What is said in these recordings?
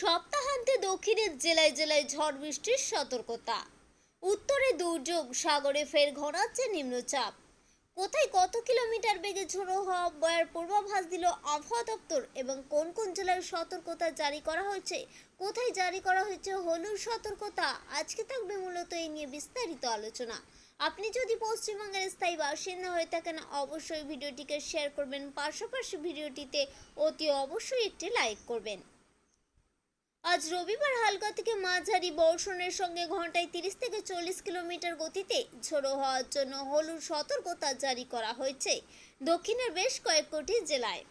সপ্তাহান্তে দক্ষিণের জেলায় জেলায় ঝড় বৃষ্টির সতর্কতা। উত্তরে দুর্যোগ, সাগরে ফের ঘনাচ্ছে নিম্নচাপ। কোথায় কত কিলোমিটার বেগে ঝোড়ো হওয়া বয়ার পূর্বাভাস দিল আবহাওয়া দপ্তর এবং কোন কোন জেলায় সতর্কতা জারি করা হয়েছে, কোথায় জারি করা হয়েছে হলুদ সতর্কতা, আজকে থাকবে মূলত এই নিয়ে বিস্তারিত আলোচনা। আপনি যদি পশ্চিমবঙ্গের স্থায়ী বাসিন্দা হয়ে থাকেন, অবশ্যই ভিডিওটিকে শেয়ার করবেন, পাশাপাশি ভিডিওটিতে অতি অবশ্যই একটি লাইক করবেন। আজ রবিবার হালকা থেকে মাঝারি বর্ষণের সঙ্গে ঘন্টায় তিরিশ থেকে চল্লিশ কিলোমিটার গতিতে ঝোড়ো হওয়ার জন্য হলুদ সতর্কতা জারি করা হয়েছে। দক্ষিণের বেশ কয়েক কোটি জেলায়।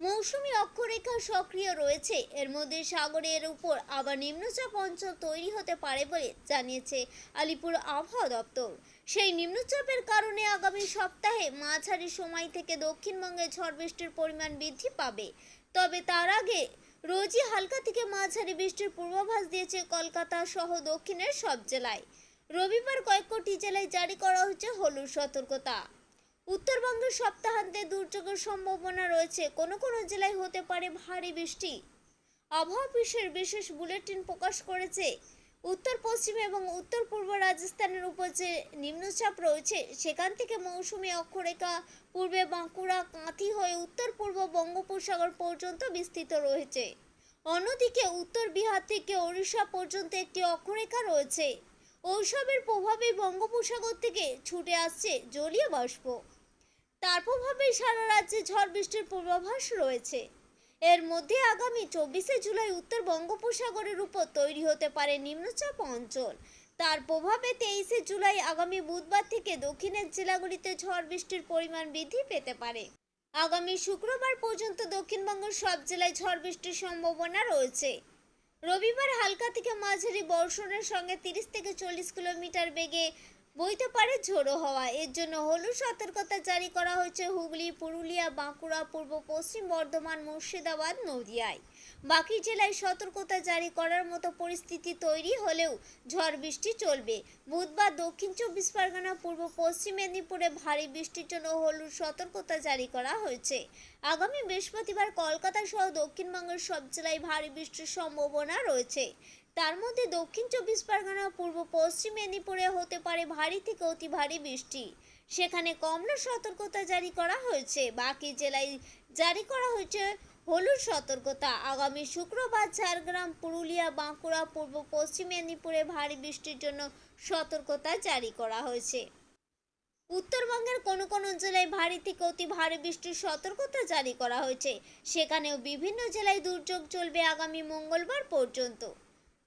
মৌসুমী অক্ষরেখা সক্রিয় রয়েছে। এর মধ্যে সাগরের উপর আবার নিম্নচাপ অঞ্চল তৈরি হতে পারে বলে জানিয়েছে আলিপুর আবহাওয়া দপ্তর। সেই নিম্নচাপের কারণে আগামী সপ্তাহে মাঝারি সময় থেকে দক্ষিণবঙ্গে ঝড় বৃষ্টির পরিমাণ বৃদ্ধি পাবে। তবে তার আগে রোজই হালকা থেকে মাঝারি বৃষ্টির পূর্বাভাস দিয়েছে কলকাতা সহ দক্ষিণের সব জেলায়। রবিবার কয়েক কোটি জেলায় জারি করা হচ্ছে হলুদ সতর্কতা। উত্তরবঙ্গের সপ্তাহান্তে দুর্যোগের সম্ভাবনা রয়েছে। কোনো কোনো জেলায় হতে পারে ভারী বৃষ্টি। আবহাওয়া অফিসের বিশেষ বুলেটিন প্রকাশ করেছে উত্তর পশ্চিম এবং উত্তর পূর্ব রাজস্থানের উপর যে নিম্নচাপ রয়েছে, সেখান থেকে মৌসুমী অক্ষরেখা পূর্বে বাঁকুড়া কাঁথি হয়ে উত্তর পূর্ব বঙ্গোপসাগর পর্যন্ত বিস্তৃত রয়েছে। অন্যদিকে উত্তর বিহার থেকে ওড়িশা পর্যন্ত একটি অক্ষরেখা রয়েছে। ঐসবের প্রভাবে বঙ্গোপসাগর থেকে ছুটে আসছে জলীয় বাষ্প। তার প্রভাবেই সারা রাজ্যে ঝড় বৃষ্টির পূর্বাভাস রয়েছে। এর মধ্যে আগামী চব্বিশে জুলাই উত্তর বঙ্গোপসাগরের উপর তৈরি হতে পারে নিম্নচাপ অঞ্চল। তার প্রভাবে তেইশে জুলাই আগামী বুধবার থেকে দক্ষিণের জেলাগুলিতে ঝড় বৃষ্টির পরিমাণ বৃদ্ধি পেতে পারে। আগামী শুক্রবার পর্যন্ত দক্ষিণবঙ্গের সব জেলায় ঝড় বৃষ্টির সম্ভাবনা রয়েছে। রবিবার হালকা থেকে মাঝারি বর্ষণের সঙ্গে তিরিশ থেকে চল্লিশ কিলোমিটার বেগে বইতে পারে ঝোড়ো হওয়া। এর জন্য হলুদ সতর্কতা জারি করা হয়েছে হুগলি, পুরুলিয়া, বাঁকুড়া, পূর্ব পশ্চিম বর্ধমান, মুর্শিদাবাদ, নদিয়ায়। বাকি জেলায় সতর্কতা জারি করার মতো পরিস্থিতি তৈরি হলেও ঝড় বৃষ্টি চলবে। বুধবার দক্ষিণ চব্বিশ পরগনা, পূর্ব পশ্চিম মেদিনীপুরে ভারী বৃষ্টির জন্য হলুদ সতর্কতা জারি করা হয়েছে। আগামী বৃহস্পতিবার কলকাতা সহ দক্ষিণবঙ্গের সব জেলায় ভারী বৃষ্টির সম্ভাবনা রয়েছে। তার মধ্যে দক্ষিণ চব্বিশ পরগনা, পূর্ব পশ্চিম মেদিনীপুরে হতে পারে ভারী থেকে অতি ভারী বৃষ্টি। সেখানে কমলা সতর্কতা জারি করা হয়েছে। বাকি জেলায় জারি করা হয়েছে হলুদ সতর্কতা। আগামী শুক্রবার ঝাড়গ্রাম, পুরুলিয়া, বাঁকুড়া, পূর্ব পশ্চিম মেদিনীপুরে ভারী বৃষ্টির জন্য সতর্কতা জারি করা হয়েছে। উত্তরবঙ্গের কোনো কোনো জেলায় ভারী থেকে অতি ভারী বৃষ্টির সতর্কতা জারি করা হয়েছে। সেখানেও বিভিন্ন জেলায় দুর্যোগ চলবে আগামী মঙ্গলবার পর্যন্ত।